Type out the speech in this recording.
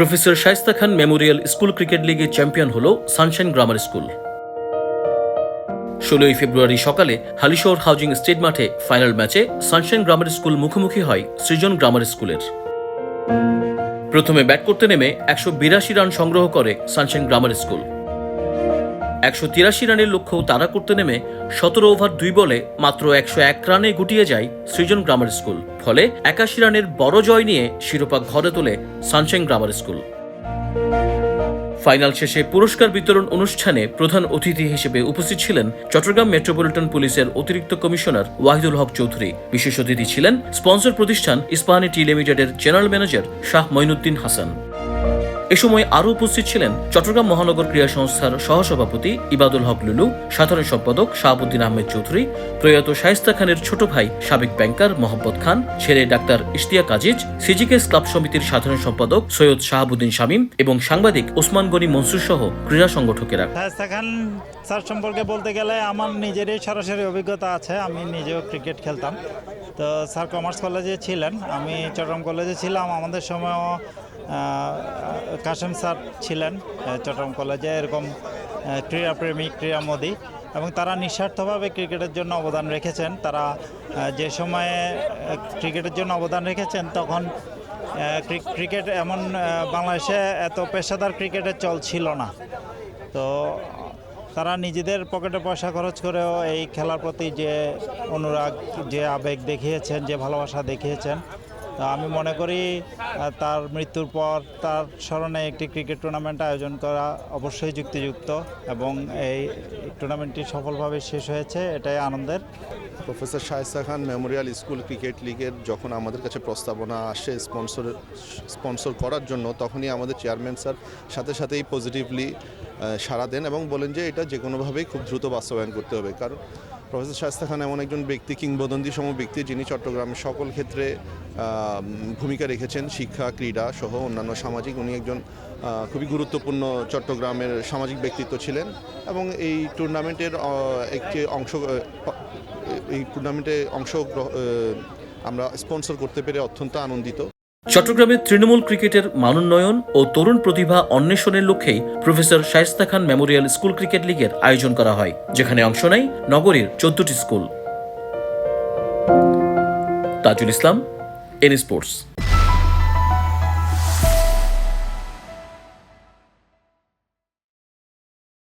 Professor Shaista Khan memorial school cricket লিগে champion হল Sunshine grammar school. ষোলোই February সকালে হালিশোর হাউজিং স্টেট মাঠে ফাইনাল ম্যাচে সানশাইন গ্রামার স্কুল মুখোমুখি হয় সৃজন গ্রামার স্কুলের। প্রথমে ব্যাট করতে নেমে একশো বিরাশি রান সংগ্রহ করে সানশাইন গ্রামার স্কুল। একশো তিরাশি রানের লক্ষ্য তাড়া করতে নেমে সতেরো ওভার দুই বলে মাত্র একশো এক রানে গুটিয়ে যায় সৃজন গ্রামার স্কুল। ফলে একাশি রানের বড় জয় নিয়ে শিরোপা ঘরে তোলে সানশাইন গ্রামার স্কুল। ফাইনাল শেষে পুরস্কার বিতরণ অনুষ্ঠানে প্রধান অতিথি হিসেবে উপস্থিত ছিলেন চট্টগ্রাম মেট্রোপলিটন পুলিশের অতিরিক্ত কমিশনার ওয়াহিদুল হক চৌধুরী। বিশেষ অতিথি ছিলেন স্পন্সর প্রতিষ্ঠান ইস্পাহানি টি লিমিটেডের জেনারেল ম্যানেজার শাহ মঈনুদ্দিন হাসান। এ সময় আরও উপস্থিত ছিলেন চট্টগ্রাম মহানগর ক্রীড়া সংস্থার সহসভাপতি ইবাদুল হক লুলু, সাধারণ সম্পাদক শাহাবুদ্দিন আহমেদ চৌধুরী, প্রয়াত শায়েস্তা খানের ছোট ভাই সাবেক ব্যাংকার মোহাম্মদ খান, ছেলে ডাক্তার ইশতিয়াক আজিজ সিজিকেস ক্লাব সমিতির সাধারণ সম্পাদক সৈয়দ শাহাবুদ্দিন শামীম এবং সাংবাদিক ওসমান গনি মনসুর সহ ক্রীড়া সংগঠকেরা। স্যার সম্পর্কে বলতে গেলে আমার নিজেরই সরাসরি অভিজ্ঞতা আছে, আমি নিজেও ক্রিকেট খেলতাম। তো স্যার কমার্স কলেজে ছিলেন আমি চট্টগ্রাম কলেজে ছিলাম আমাদের সময়ও কাশেম স্যার ছিলেন চট্টগ্রাম কলেজে এরকম আহ, ক্রীড়াপ্রেমী ক্রীড়ামোদী এবং তারা নিঃস্বার্থভাবে ক্রিকেটের জন্য অবদান রেখেছেন তারা যে সময়ে ক্রিকেটের জন্য অবদান রেখেছেন তখন ক্রিকেট এমন বাংলাদেশে এত পেশাদার ক্রিকেটের চল ছিল না। তো তারা নিজেদের পকেটে পয়সা খরচ করেও এই খেলার প্রতি যে অনুরাগ, যে আবেগ দেখিয়েছেন, যে ভালোবাসা দেখিয়েছেন আমি মনে করি তার মৃত্যুর পর তার স্মরণে একটি ক্রিকেট টুর্নামেন্ট আয়োজন করা অবশ্যই যুক্তিযুক্ত এবং এই টুর্নামেন্টটি সফলভাবে শেষ হয়েছে, এটাই আনন্দের। Professor Shayesta Khan memorial school cricket লিগের যখন আমাদের কাছে প্রস্তাবনা আসে স্পন্সর স্পন্সর করার জন্য, তখনই আমাদের চেয়ারম্যান স্যার সাথে সাথেই পজিটিভলি সাড়া দেন এবং বলেন যে এটা যে কোনোভাবেই খুব দ্রুত বাস্তবায়ন করতে হবে। কারণ প্রফেসর শায়েস্তা খান এমন একজন ব্যক্তি কিংবদন্তি সম ব্যক্তি যিনি চট্টগ্রামের সকল ক্ষেত্রে ভূমিকা রেখেছেন, শিক্ষা, ক্রীড়া সহ অন্যান্য সামাজিক। উনি একজন খুবই গুরুত্বপূর্ণ চট্টগ্রামের সামাজিক ব্যক্তিত্ব ছিলেন এবং এই টুর্নামেন্টের একটি অংশ এই টুর্নামেন্টে অংশ আমরা স্পন্সর করতে পেরে অত্যন্ত আনন্দিত। চট্টগ্রামে তৃণমূল ক্রিকেটের মানোন্নয়ন ও তরুণ প্রতিভা অন্বেষণের লক্ষ্যেই professor Shayesta Khan memorial school cricket লীগের আয়োজন করা হয়, যেখানে অংশ নেয় নগরীর চোদ্দটি school. Tajul Islam, N sports.